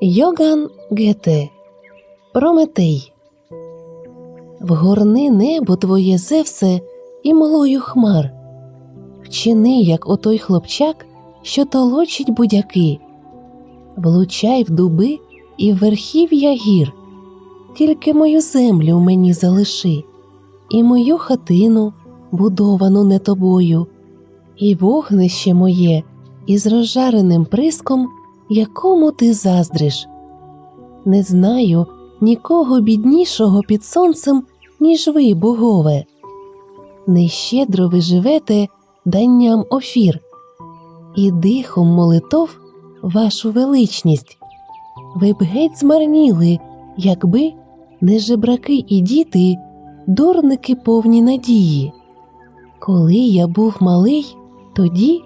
Йоган Гете. Прометей. Вгорни небо твоє Зевсе і млою хмар. Вчини, як отой хлопчак, що толочить будяки, влучай в дуби і в верхів'я гір, тільки мою землю мені залиши, і мою хатину, будовану не тобою, і вогнище моє із розжареним приском, якому ти заздриш. Не знаю нікого біднішого під сонцем, ніж ви, богове. Нещедро ви живете данням офір, і дихом молитов вашу величність. Ви б геть змарніли, якби не жебраки і діти, дурники повні надії. Коли я був малий, тоді,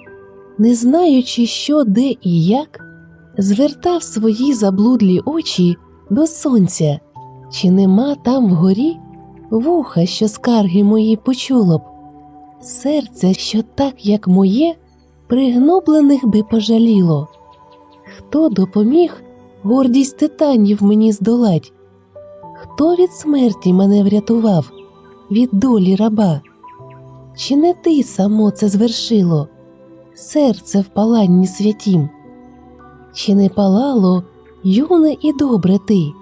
не знаючи, що, де і як, звертав свої заблудлі очі до сонця, чи нема там вгорі вуха, що скарги мої почуло б, серця, що так, як моє, пригноблених би пожаліло. Хто допоміг гордість титанів мені здолать? Хто від смерті мене врятував, від долі раба? Чи не ти само це звершило, серце в паланні святім? Чи не палало юне і добре ти,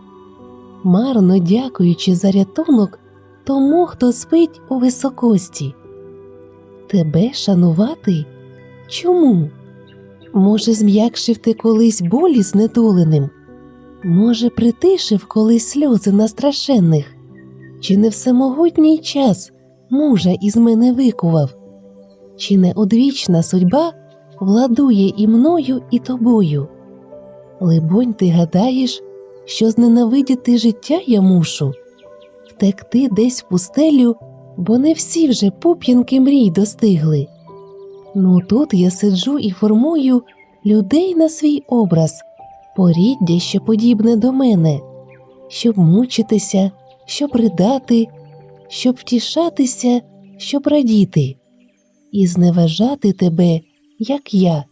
марно дякуючи за рятунок тому, хто спить у високості? Тебе шанувати? Чому? Може, зм'якшив ти колись болі знедоленим? Може, притишив колись сльози на страшенних? Чи не всемогутній час мужа із мене викував? Чи не одвічна судьба владує і мною, і тобою? Либонь, ти гадаєш, що зненавидіти життя я мушу, втекти десь в пустелю, бо не всі вже пуп'янки мрій достигли. Ну тут я сиджу і формую людей на свій образ, поріддя, що подібне до мене, щоб мучитися, щоб ридати, щоб втішатися, щоб радіти, і зневажати тебе, як я,